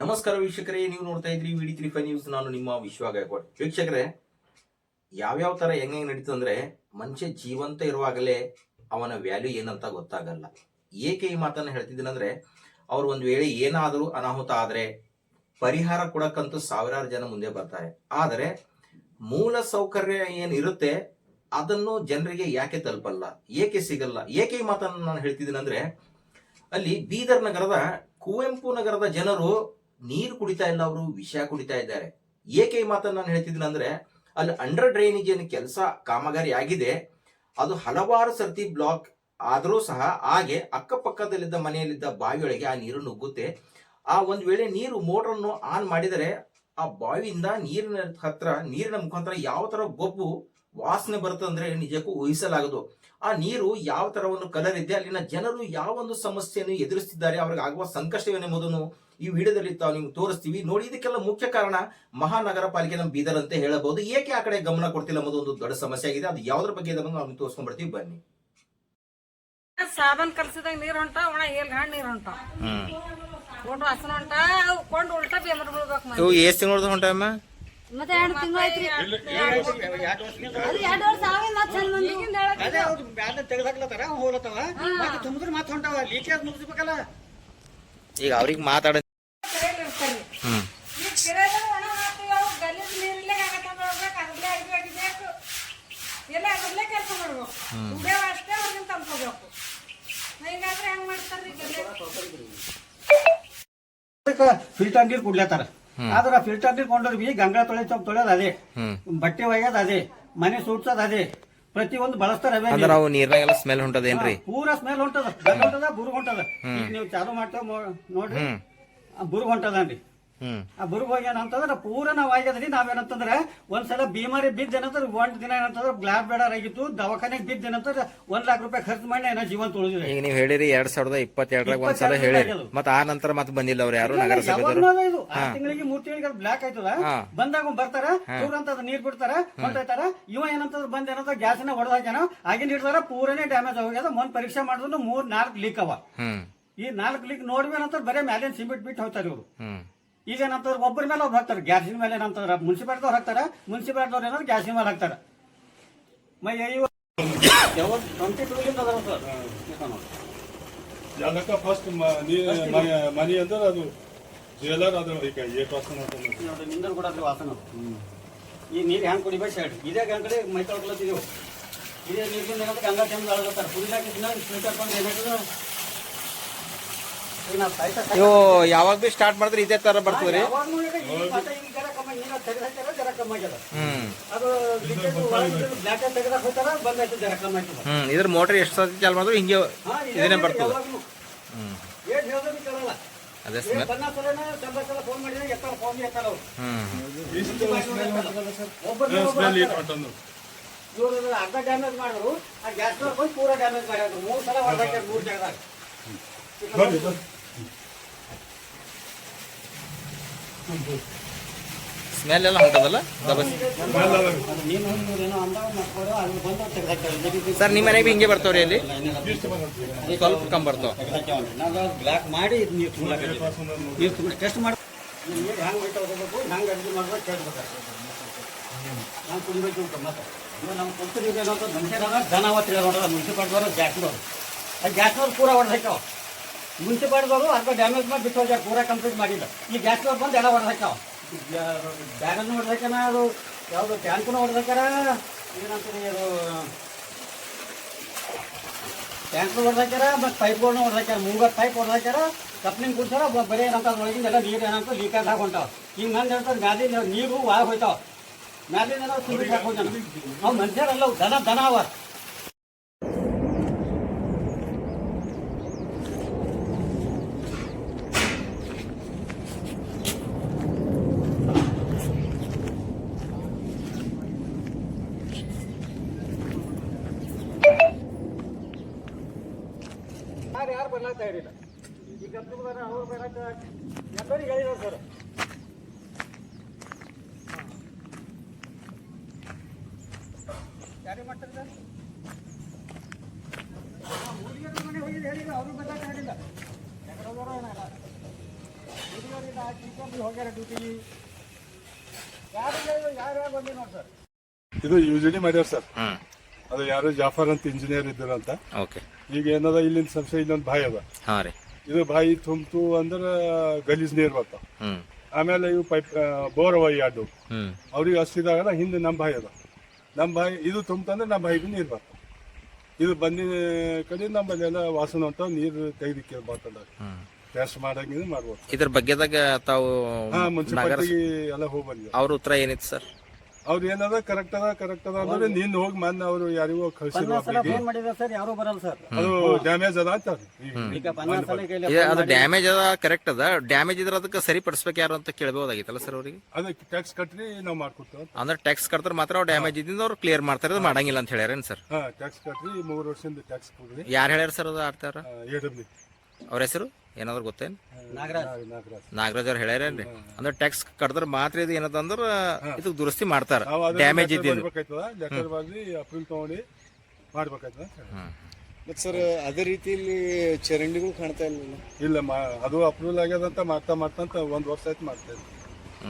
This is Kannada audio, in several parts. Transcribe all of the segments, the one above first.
ನಮಸ್ಕಾರ ವೀಕ್ಷಕರೇ, ನೀವು ನೋಡ್ತಾ ಇದ್ರಿ ವಿಡಿ ತ್ರೀ ಫೈವ್ ನ್ಯೂಸ್ ನಾನು ನಿಮ್ಮ ವಿಶ್ವ ಗಾಯಕ್ವಾಡ್. ವೀಕ್ಷಕರೇ, ಯಾವ್ಯಾವ ತರ ಹೆಂಗ್ ಹೆಂಗ್ ನಡೀತು ಅಂದ್ರೆ ಮನುಷ್ಯ ಜೀವಂತ ಇರುವಾಗಲೇ ಅವನ ವ್ಯಾಲ್ಯೂ ಏನಂತ ಗೊತ್ತಾಗಲ್ಲ. ಏಕೆ ಈ ಮಾತನ್ನ ಹೇಳ್ತಿದ್ದೀನಂದ್ರೆ ಅವ್ರು ಒಂದ್ ವೇಳೆ ಏನಾದರೂ ಅನಾಹುತ ಆದ್ರೆ ಪರಿಹಾರ ಕೊಡಕ್ಕಂತೂ ಸಾವಿರಾರು ಜನ ಮುಂದೆ ಬರ್ತಾರೆ. ಆದರೆ ಮೂಲ ಸೌಕರ್ಯ ಏನಿರುತ್ತೆ ಅದನ್ನು ಜನರಿಗೆ ಯಾಕೆ ತಲುಪಲ್ಲ? ಏಕೆ ಸಿಗಲ್ಲ? ಏಕೆ ಈ ಮಾತನ್ನು ನಾನು ಹೇಳ್ತಿದ್ದೀನಂದ್ರೆ ಅಲ್ಲಿ ಬೀದರ್ ನಗರದ ಕುವೆಂಪು ನಗರದ ಜನರು ನೀರು ಕುಡಿತಾ ಇಲ್ಲ ಅವರು, ವಿಷ ಕುಡಿತಾ ಇದ್ದಾರೆ. ಏಕೆ ಈ ಮಾತನ್ನು ನಾನು ಹೇಳ್ತಿದ್ದೀನಿ ಅಂದ್ರೆ, ಅಲ್ಲಿ ಅಂಡರ್ ಡ್ರೈನೇಜ್ ಏನು ಕೆಲಸ ಕಾಮಗಾರಿ ಆಗಿದೆ. ಅದು ಹಲವಾರು ಸರ್ತಿ ಬ್ಲಾಕ್ ಆದರೂ ಸಹ ಹಾಗೆ ಅಕ್ಕಪಕ್ಕದಲ್ಲಿದ್ದ ಮನೆಯಲ್ಲಿದ್ದ ಬಾವಿಯೊಳಗೆ ಆ ನೀರು ನುಗ್ಗುತ್ತೆ. ಆ ಒಂದು ವೇಳೆ ನೀರು ಮೋಟರನ್ನು ಆನ್ ಮಾಡಿದರೆ ಆ ಬಾವಿಯಿಂದ ನೀರಿನ ಹತ್ರ, ನೀರಿನ ಮುಖಾಂತರ ಯಾವ ತರ ಗೊಬ್ಬು ವಾಸನೆ ಬರುತ್ತೆ ಅಂದ್ರೆ ನಿಜಕ್ಕೂ ಊಹಿಸಲಾಗದು. ಆ ನೀರು ಯಾವ ತರ ಒಂದು ಕಲರ್ ಇದೆ ಅಲ್ಲಿನ ಜನರು ಯಾವ ಒಂದು ಸಮಸ್ಯೆಯನ್ನು ಎದುರಿಸ್ತಿದ್ದಾರೆ ಅವ್ರಿಗೆ ಆಗುವ ಸಂಕಷ್ಟವೇನೆಂಬುದನ್ನು ಈ ವಿಡಿಯೋದಲ್ಲಿ ತಾವು ನಿಮ್ಗೆ ತೋರಿಸ್ತೀವಿ. ನೋಡಿ ಇದಕ್ಕೆಲ್ಲ ಮುಖ್ಯ ಕಾರಣ ಮಹಾನಗರ ಪಾಲಿಕೆ ನಮ್ಮ ಬೀದರ್ ಅಂತ ಹೇಳಬಹುದು. ಏಕೆ ಆ ಕಡೆ ಗಮನ ಕೊಡ್ತಿಲ್ಲ ಅನ್ನೋದು ಒಂದು ದೊಡ್ಡ ಸಮಸ್ಯೆ ಆಗಿದೆ. ಅದು ಯಾವ್ದ್ರ ಬಗ್ಗೆ ಇದೆ ನಾವು ತೋರಿಸ್ಕೊಂಡ್ ಬರ್ತೀವಿ. ಬನ್ನಿ. ಸಾಬನ್ ಕಲ್ಸಿದಾಗ ನೀರ್ ಹೊಂಟ ಒಣ ಏಲ್ ಗಂಡ್ ನೀರ್ ಹೊಂಟ. ಕೊಂಡು ಹಸನ ಹೊಂಟ ಕೊಂಡು ಉಲ್ಟಾ ಬೇಮರ್ ಬಿಡ್ಬೇಕು ಮಂದಿ. ಇವು ಎಷ್ಟು ತಿಂಗಳು ಹೊಂಟಮ್ಮ ಮತ್ತೆ ಎರಡು ತಿಂಗಳು ಐತ್ರಿ ಎರಡು ವರ್ಷ ಆಗಿಲ್ಲ ಚಂದ ಬಂದು ಅದೇ ಅವ್ರು ತೆಗ್ದಾಕ್ಲತ್ತಾರ ಹೋಗ್ಲತ್ತವ? ಮತ್ತೆ ತುಂಬಿದ್ರೆ ಮತ್ತೆ ಹೊಂಟವ ಲೀಕೇಜ್ ಮುಗಿಸ್ಬೇಕಲ್ಲ. ಈಗ ಅವ್ರಿಗೆ ಮಾತಾಡ. ಎಲ್ಲ ಅದ್ರಲ್ಲೇ ಕೆಲ್ಸ ಮಾಡ್ಬೇಕು. ಅಷ್ಟೇ. ಹಿಂಗಾದ್ರೆ ಹೆಂಗ್ ಮಾಡ್ತಾರ್ರಿ? ಫಿಲ್ಟರ್ ನೀರು ಕುಡ್ಲತ್ತಾರ. ಆದ್ರ ಫಿಲ್ಟರ್ ನೀರು ಕೊಂಡ್ರಿ ಬಿ ಗಂಗಾ ತೊಳೆ ಚೌಕ್ ತೊಳೆಯೋದು ಅದೇ. ಬಟ್ಟೆ ಒಯ್ಯೋದು ಅದೇ. ಮನೆ ಸೂಡ್ಸೋದು ಅದೇ. ಪ್ರತಿಯೊಂದು ಬಳಸ್ತಾರ ಅಂದ್ರೆ ಅವು ನೀರ್ನಾಗೆಲ್ಲ ಸ್ಮೆಲ್ ಹೊಂಟದೇನ್ರಿ? ಪೂರಾ ಸ್ಮೆಲ್ ಹೊಂಟದ. ಗಂಧ ಹೊಂಟದ ಬುರುಗ್ ಹೊಂಟದ. ಈಗ ನೀವು ಚಾಲು ಮಾಡ್ತೇವೆ ನೋಡ್ರಿ. ಬುರು ಹೊಂಟದನ್ರಿ. ಆ ಬರು ಹೋಗಿ ಅಂತಂದ್ರೆ ಪೂರ ನಾವ್ ಆಗ್ಯದ್ರಿ. ನಾವೇನಂತಂದ್ರೆ ಒಂದ್ಸಲ ಬೀಮಾರಿ ಬಿದ್ದ ಏನಂತಂದ್ರೆ ಒಂದ್ ದಿನ ಏನಂತಂದ್ರೆ ಬ್ಲಾಕ್ ಬೇಡರ್ ಆಗಿತ್ತು. ದವಾಖಾನೆಗೆ ಬಿದ್ದ ಏನಂತಂದ್ರೆ ಒಂದ್ ಲಾಖ ರೂಪಾಯಿ ಖರ್ಚು ಮಾಡಿ ಏನೋ ಜೀವನ ತುಳಿದ್ರಿ ಈಗ ನೀವು ಹೇಳಿರಿ ಎರಡ್ ಸಾವಿರದ ಇಪ್ಪತ್ತೆರಡರಾಗ ಒಂದ್ಸಲ ಹೇಳಿ. ಮತ್ತ ಆ ನಂತರ ಮತ್ತೆ ಬಂದಿಲ್ಲ ಅವ್ರು ಯಾರು ನಗರ ಯಾವಾಗ್ಲೂ ಇದು. ಆರ್ ತಿಂಗಳಿಗೆ ಮೂರ್ ತಿಂಗಳಿಗೆ ಬ್ಲಾಕ್ ಆಯ್ತದ. ಬಂದಾಗ ಬರ್ತಾರ ಪೂರ ಅಂತ ನೀರ್ ಬಿಡ್ತಾರ ಹೊಂಟೋಯ್ತಾರ ಇವ ಏನಂತಂದ್ರ ಬಂದ್ ಏನಂತ ನ ಹೊಡೆದ ಹಾಕ್ಯಾನ. ಆಗಿನ ಹಿಡ್ದಾರ ಪೂರನೇ ಡ್ಯಾಮೇಜ್ ಹೋಗ್ಯದ. ಮೊನ್ ಪರೀಕ್ಷೆ ಮಾಡಿದ್ರು ಮೂರ್ ನಾಲ್ಕು ಲೀಕ್ ಅವ. ಈ ನಾಲ್ಕು ಲೀಕ್ ನೋಡ್ಬೇಕಂತ ಬರೇ ಮ್ಯಾಲೆ ಸಿಮೆಂಟ್ ಬಿಟ್ಟು ಹೋಗ್ತಾರೆ ಇವ್ರು. ಈಗ ಏನಂತಂದ್ರೆ ಒಬ್ಬರ ಮೇಲೆ ಒಬ್ರು ಹಾಕ್ತಾರೆ. ಗ್ಯಾಸಿನ ಮೇಲೆ ಏನಂತಂದ್ರ ಮುನ್ಸಿಪಾಲ್ದವ್ರು ಹಾಕ್ತಾರೆ ಮುನ್ಸಿಪಾಲ್ದವ್ರು ಏನಾದ್ರು ಗ್ಯಾಸಿನ ಮೇಲೆ ಹಾಕ್ತಾರೆ. ಮೈ ಟ್ವೆಂಟಿ ಟೂಲಿಂದ ಅದಾರ ಸರ್. ಯಾಕ ಫಸ್ಟ್ ಮನಿ ಮನಿ ಅಂದ್ರೆ ಅದು ಜೇಲರ್ ಅದು ಈಗ ಏಟ್ ವಾಸನ ಅಂತಂದ್ರೆ. ಕೂಡ ಅದ್ರ ವಾಸನ. ಈ ನೀರು ಹೆಂಗ್ ಕುಡಿಬೇಕು? ಶರ್ಟ್. ಇದೇ ಗಂಗಡೆ ಮೈ ತೊಳ್ಕೊಳತ್ತಿದೀವಿ. ಇದೇ ನೀರಿನಿಂದ ಗಂಗಾ ಟೈಮ್ ಅಳಗತ್ತಾರೆ. ಕುಡಿದಾಕಿದ್ನ ಫಿಲ್ಟರ್ ಬಂದು ಏನಾಯ್ತದ ಈಗ ನಾವು ಸಾಯ್ತಾ ಸಾಯ್ತಾ- ಇವು ಯಾವಾಗ ಬಿ ಸ್ಟಾರ್ಟ್ ಮಾಡಿದ್ರೆ ಇದೇ ತರ ಬರ್ತದ್ರಿ ರೀ. ಹ್ಮ್. ಇದ್ರ ಮೋಟರ್ ಎಷ್ಟು ಸತಿ ಚಾಲು ಮಾಡಿದ್ರು ಹಿಂಗೆ ಇದನ್ನೇ ಬರ್ತದ. ಅದೇ ಸ್ಮೆಲ್. ಮಾಡಿದ್ರೆ ಹ್ಮ್. ಅರ್ಧ ಡ್ಯಾಮೇಜ್ ಮಾಡಿದ್ರು ಆ ಗ್ಯಾಸ್ ಬಂದು ಪೂರ ಡ್ಯಾಮೇಜ್ ಮಾಡ್ಯಾರ. ಮೂರು ಸಲ ಹೊಡೆದಾಕ್ಯಾರ ಮೂರು ಜಾಗದಾಗ ಸ್ಮೆಲ್ ಎಲ್ಲ ಹೊಂಟದಲ್ಲ? ಅದ ಸರ್, ನಿಮ್ಮ ಮನೆಗೆ ಹಿಂಗೆ ಬರ್ತಾವ್ರಿ ಅಲ್ಲಿ? ಸ್ವಲ್ಪ ಕಮ್ಮಿ ಬರ್ತಾವ. ಮಾಡಿ ಟೆಸ್ಟ್ ಮಾಡಿ ನಾವು ಕುಡಿಬೇಕು ಗ್ಯಾಸ್ನವ್ರು ಆ ಗ್ಯಾಸ್ನವ್ರು ಪೂರ ಹೊಡೆದು ಹಾಕ್ಯಾವ. ಮುನ್ಸಿಪಾಲ್ದವರು ಅರ್ಧ ಡ್ಯಾಮೇಜ್ ಮಾಡಿ ಬಿಟ್ಟು ಹೋಗ್ಯಾರ, ಪೂರ ಕಂಪ್ಲೀಟ್ ಮಾಡಿಲ್ಲ. ಈ ಗ್ಯಾಸ್ನವ್ರು ಬಂದು ಎಲ್ಲ ಹೊಡೆದು ಹಾಕ್ಯಾವ ಬ್ಯಾಗನ್ನು ಹೊಡೆದು ಹಾಕ್ಯಾನ ಅದು ಯಾವುದು ಟ್ಯಾಂಕನ್ನು ಹೊಡೆದು ಹಾಕ್ಯಾರ ಏನಂತಾರೆ ಅದು? ಟ್ಯಾಂಕ್ನು ಹೊಡೆದಾಕ್ಯಾರ ಮತ್ತು ಪೈಪ್ಗಳನ್ನ ಹೊಡೆದಾಕ್ಯಾರ ಮೂವತ್ತು ಪೈಪ್ ಹೊಡೆದಾಕ್ಯಾರ ಕಪ್ಲಿಂಗ್ ಕುಡ್ಸಾರ ಬರೀ ಏನಂತ ಒಳಗಿಂದ ಎಲ್ಲ ನೀರು ಏನಂತ ಲೀಕೇಜ್ ಆಗಿ ಹೊಂಟಾವ ಹಿಂಗೆ ನಂದು ಹೇಳ್ತಾರೆ ಮ್ಯಾಲಿನ ನೀರು ಒಳಗೆ ಹೋಯ್ತಾವ. ಮ್ಯಾಲಿನ ಏನೋ ಸಿಮೆಂಟ್ ಹಾಕಿ ಹೋಗ್ಯಾನ ನಾವು ಮನುಷ್ಯರಲ್ಲ ದನ ದನ ಅವ. ಯಾರು ಯಾರು ಬರ್ಲಾಗ್ತಾ ಇರಲಿಲ್ಲ ಈ ಕಂಪ್ನಿ ಅವ್ರು ಬರಕ್ಕೆ ಎಲ್ಲರಿಗೆ ಹೇಳಿದ್ರು ಸರ್. ಯಾರಿಗೆ ಮಾಡ್ತಾರೆ ಸರ್? ಹುಡುಗಿಯರ ಮನೆ ಹೋಗಿ ಹೇಳಿಲ್ಲ ಅವರು ಬರ್ಲಾಗ್ತಾ ಇರಲಿಲ್ಲ ಯಾಕಡೆ ಹೋಗೋರೋ ಏನೋ ಇಲ್ಲ. ಹುಡುಗಿಯರು ಹೋಗ್ಯಾರ ಡ್ಯೂಟಿಗೆ ಯಾರು ಯಾರು ಯಾರು ಬಂದಿ ನೋಡಿ ಸರ್. ಇದು ಯೂಜಡಿ ಮಾಡ್ಯಾರ ಸರ್. ಹ್ಮ್. ಅದು ಯಾರು ಜಾಫರ್ ಅಂತ ಇಂಜಿನಿಯರ್ ಇದ್ದಾರಂತ. ಓಕೆ ಈಗ ಏನದ ಇಲ್ಲಿಂದ ಸಂಸ್ಥೆ ಇನ್ನೊಂದು ಬಾಯಿ ಅದ. ಹಾ ರೀ. ಇದು ಬಾಯಿ ತುಂಬ್ತು ಅಂದ್ರೆ ಗಲೀಜ್ ನೀರು ಬರ್ತಾವ. ಆಮೇಲೆ ಇವು ಪೈಪ್ ಬೋರ್ ಅವ ಈ ಅವ್ರಿಗೆ ಅಷ್ಟಿದಾಗಲ್ಲ ಹಿಂದೆ ನಮ್ಮ ಬಾಯಿ ಅದ. ನಮ್ಮ ಬಾಯಿ ಇದು ತುಂಬ್ತಂದ್ರೆ ನಮ್ಮ ಬಾಯಿಗೂ ನೀರು ಬರ್ತಾವ. ಇದು ಬಂದಿನ ಕಡೆ ನಮ್ಮಲ್ಲೆಲ್ಲ ವಾಸನೆ ಅಂತ ನೀರು ತೆಗೆದಿಕ್ಕೆ ಬರ್ತದ ಟೆಸ್ಟ್ ಮಾಡಂಗಿದ್ರೆ ಮಾಡ್ಬೋದು. ಇದ್ರ ಬಗ್ಗೆದಾಗ ತಾವು ಹಾ ಮುನ್ಸಿಪಾಲ್ಟಿಗೆ ಎಲ್ಲ ಹೋಗಿ ಅವ್ರ ಉತ್ತರ ಏನಿತ್ತು ಸರ್? ಅವ್ರು ಏನದ? ಕರೆಕ್ಟ್ ಅದ ಕರೆಕ್ಟ್ ಅದ ಅಂದ್ರೆ ನಿನ್ ಹೋಗಿ ಮೊನ್ನೆ ಅವರು ಯಾರಿಗೋ ಕಳ್ಸಿದ್ರು ಫೋನ್ ಮಾಡಿದ್ರೆ ಸರ್ ಯಾರು ಬರಲ್ಲ ಸರ್. ಅದು ಡ್ಯಾಮೇಜ್ ಅದ ಅಂತ ಈಗ ಪನ್ನಾಸ್ ಸಲ ಅದು ಡ್ಯಾಮೇಜ್ ಅದ ಕರೆಕ್ಟ್ ಅದ. ಡ್ಯಾಮೇಜ್ ಇದ್ರ ಅದಕ್ಕೆ ಸರಿಪಡಿಸ್ಬೇಕು ಯಾರು ಅಂತ ಕೇಳ್ಬೋದಾಗಿತ್ತಲ್ಲ ಸರ್ ಅವ್ರಿಗೆ? ಅದಕ್ಕೆ ಟ್ಯಾಕ್ಸ್ ಕಟ್ಟಿ ನಾವು ಮಾಡ್ಕೊಡ್ತೇವೆ ಅಂದ್ರೆ ಟ್ಯಾಕ್ಸ್ ಕಟ್ತಾರೆ ಮಾತ್ರ ಅವ್ರು ಡ್ಯಾಮೇಜ್ ಇದ್ದಿಂದ ಅವ್ರು ಕ್ಲಿಯರ್ ಮಾಡ್ತಾರೆ ಅದು ಮಾಡಂಗಿಲ್ಲ ಅಂತ ಹೇಳ್ಯಾರೇನು ಸರ್? ಹಾ ಟ್ಯಾಕ್ಸ್ ಕಟ್ಟಿ ಮೂರು ವರ್ಷದಿಂದ ಟ್ಯಾಕ್ಸ್ ಕೊಡ್ರಿ. ಯಾರು ಹೇಳ್ಯಾರ ಸರ್ ಅದು ಆಡ್ತಾರ? ಎ ಡಬ್ಲ್ಯೂ ಅವ್ರ ಹೆಸರು? ಏನಾದ್ರು ಗೊತ್ತೇನು ನಾಗರಾಜ್. ಅವ್ರು ಹೇಳ್ಯಾರೇನ್ರಿ ಅಂದ್ರೆ ಟ್ಯಾಕ್ಸ್ ಕಟ್ದ್ರ ಮಾತ್ರ ಇದು ಏನದಂದ್ರ ಇದು ದುರಸ್ತಿ ಮಾಡ್ತಾರ. ಡ್ಯಾಮೇಜ್ ಇದ್ದಿದ್ದು. ಮತ್ತೆ ಸರ್ ಅದೇ ರೀತಿಯಲ್ಲಿ ಚರಂಡಿಗಳು ಕಾಣ್ತಾ ಇಲ್ಲ ಇಲ್ಲ ಮಾ- ಅದು ಅಪ್ರೂವಲ್ ಆಗ್ಯದಂತ ಮಾಡ್ತಾ ಮಾಡ್ತಾ ಅಂತ ಒಂದ್ ವರ್ಷ ಆಯ್ತು ಮಾಡ್ತಾ ಇದ್ವಿ.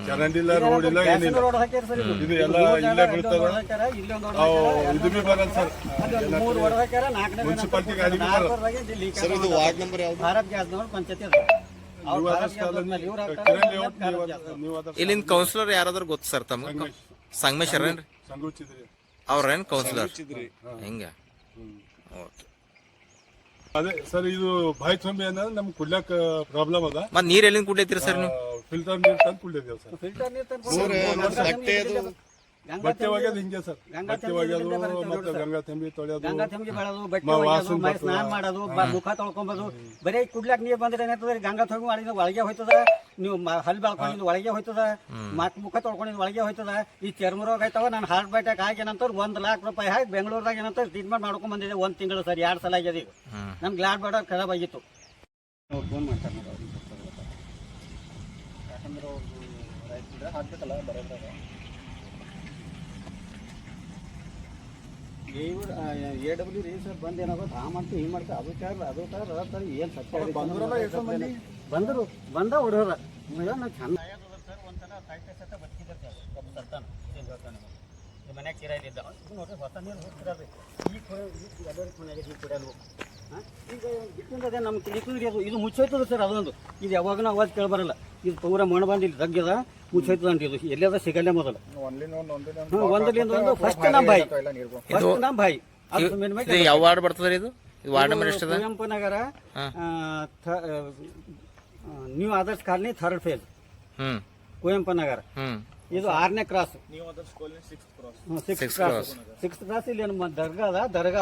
ಚರಂಡಿ ಇಲ್ಲ ರೋಡ್ ಇಲ್ಲ ಏನಿಲ್ಲ. ಇದು. ಎಲ್ಲ ಇಲ್ಲೇ ಬೀಳ್ತದ. ಹಾಕ್ಯಾರ ಅವು ಇದು ಬಿ ಬರಲ್ಲ ಸರ್. ಮುನ್ಸಿಪಾಲ್ಟಿ ಗಾಡಿ ಬಿ ಬರಲ್ಲ ಸರ್ ಇದು ವಾರ್ಡ್ ನಂಬರ್ ಯಾವ್ದು? ಭಾರತ್ ಗ್ಯಾಸ್ ನವರು ಪಂಚಾಯತಿ ಕೌನ್ಸಿಲರ್ ಯಾರಾದ್ರೂ ಗೊತ್ತು ಸರ್ ತಮ್ಗೆ? ಸಂಗಮೇಶ್ವರ ಸಂಗಮೇಶ್ ಏನ್ರಿ ಅವ್ರೇನ್ ಕೌನ್ಸಿಲರ್ ಹಿಂಗ? ಓಕೆ. ಅದೇ ಸರ್ ಇದು ಬಾಯಿ ತುಂಬಿ ಅಂದ್ರೆ ನಮ್ಗೆ ಕುಡ್ಲಾಕ ಪ್ರಾಬ್ಲಮ್ ಅದ. ಮತ್ತೆ ನೀರ್ ಎಲ್ಲಿಂದ ಕುಡ್ಲೈತಿರಿ ಸರ್ ನೀವು? ಫಿಲ್ಟರ್ ನೀರು ತಂದು ಕುಡಿದೇವ್ ಸರ್. ಫಿಲ್ಟರ್ ನೀರ್ ತಂದು ಬಟ್ಟೆ ಒಗ್ಯೋದು ಹಿಂಗೆ ಸರ್. ಬಟ್ಟೆ ಒಗ್ಯೋದು ಮತ್ತೆ. ಗಂಗಾ ತಂಬಿ ಗಂಗಾ ಬಟ್ಟೆ ಒಗ್ಯೋದು ಮೈ ಸ್ನಾನ ಮಾಡೋದು ಮುಖ ತೊಳ್ಕೊಂಬೋದು ಬರೀ ಕುಡ್ಲಾಕ್ ನೀರ್ ಬಂದ್ರೆ ಏನಾಗ್ತದೆ ಗಂಗಾ ತಂಗಿ ಮಾಡಿದ ಒಳಗೆ ಹೋಯ್ತದ ನೀವು ಹಲ್ ಬೆಳ್ಕೊಂಡಿದ್ದು ಒಳಗೆ ಹೋಯ್ತದ ಮತ್ ಮುಖ ತೊಳ್ಕೊಂಡಿದ್ದು ಒಳಗೆ ಹೋಯ್ತದ ಈ ಚರ್ಮ ರೋಗ ಆಯ್ತವ ನಾನು ಹಾರ್ಟ್ ಅಟ್ಯಾಕ್ ಆಗಿ ಏನಂತ ಒಂದ್ ಲಾಖ ರೂಪಾಯಿ ಹಾಕಿ ಬೆಂಗಳೂರದಾಗ ಏನಂತ ಟ್ರೀಟ್ಮೆಂಟ್ ಮಾಡ್ಕೊಂಡ್ ಬಂದಿದೆ ಒಂದ್ ತಿಂಗಳು ಸರ್ ಎರಡ್ ಸಲ ಆಗ್ಯದ ಈಗ. ನಮ್ ಗ್ಲಾಡ್ ಬೇಡ ಖರಾಬ್ ಆಗಿತ್ತು. ಫೋನ್ ಮಾಡ್ತಾರೆ ಯಾಕಂದ್ರೆ ಅವ್ರು ಹಾಕ್ಬೇಕಲ್ಲ ಬರೋದ್ರಾಗ. ಇವ್ರು ಎ ಡಬ್ಲ್ಯೂ ರೀ ಸರ್ ಬಂದು ಏನಾಗೋದು ಆ ಮಾಡ್ತು ಈ ಮಾಡ್ತು ಅದು ಅದು ಚಾರ್ ಅದು ಏನು ಸತ್ಯ ಬಂದರು ಬಂದ ಹೊಡೋರ ಚಂದ ಸರ್ ಒಂದ್ಸಲ ಸಾಹಿತ್ಯ ಸತ ಬದುಕಿದ್ದಾರೆ ಮನ್ಯಾಗ ಕಿರಾಯಿದ್ದ ನೋಡ್ರಿ ಹೊಸ ನೀರು ಹೋಗ್ತಿರಲ್ರಿ ಈ ಕೊಡ ಎಲ್ಲರಿಗೂ ಮನೆಯಾಗ ಈ ಕುಡಿಯಲು ಹಾಂ ಈಗ ನಮ್ಮ ಅದು ಇದು ಮುಚ್ಚೋಯ್ತದ ಸರ್ ಅದೊಂದು. ಇದು ಯಾವಾಗ ಅವಾಜ್ ಕೇಳಬರಲ್ಲ. ಇದು ಪೂರ ಮಣ್ಣು ಬಂದು ಇಲ್ಲಿ ತಗ್ಗದ ಮುಚ್ಚೋಯ್ತದಂಟ ಇದು. ಎಲ್ಲದ ಸಿಗಲ್ಲೇ ಮೊದಲು. ಹ್ಞೂ ಒಂದರಿಂದ ಒಂದು ಫಸ್ಟ್ ನಮ್ಮ ಬಾಯಿ. ಫಸ್ಟ್ ನಮ್ಮ ಬಾಯಿ. ಅದು ಮೇನ್ ಇದು ಯಾವ ವಾರ್ಡ್ ಬರ್ತದ್ರಿ ಇದು? ಇದು ವಾರ್ಡ್ ನಂಬರ್ ಕುವೆಂಪು ನಗರ ಆ, ಥ- ಆ, new Adarsh colony third phase hmm. Kuvempu Nagar. Hmm. ಇದು ಆರನೇ cross six Sixth cross sixth cross ಇಲ್ಲಿ ನಮ್ಮ ದರ್ಗಾ ಅದ ದರ್ಗಾ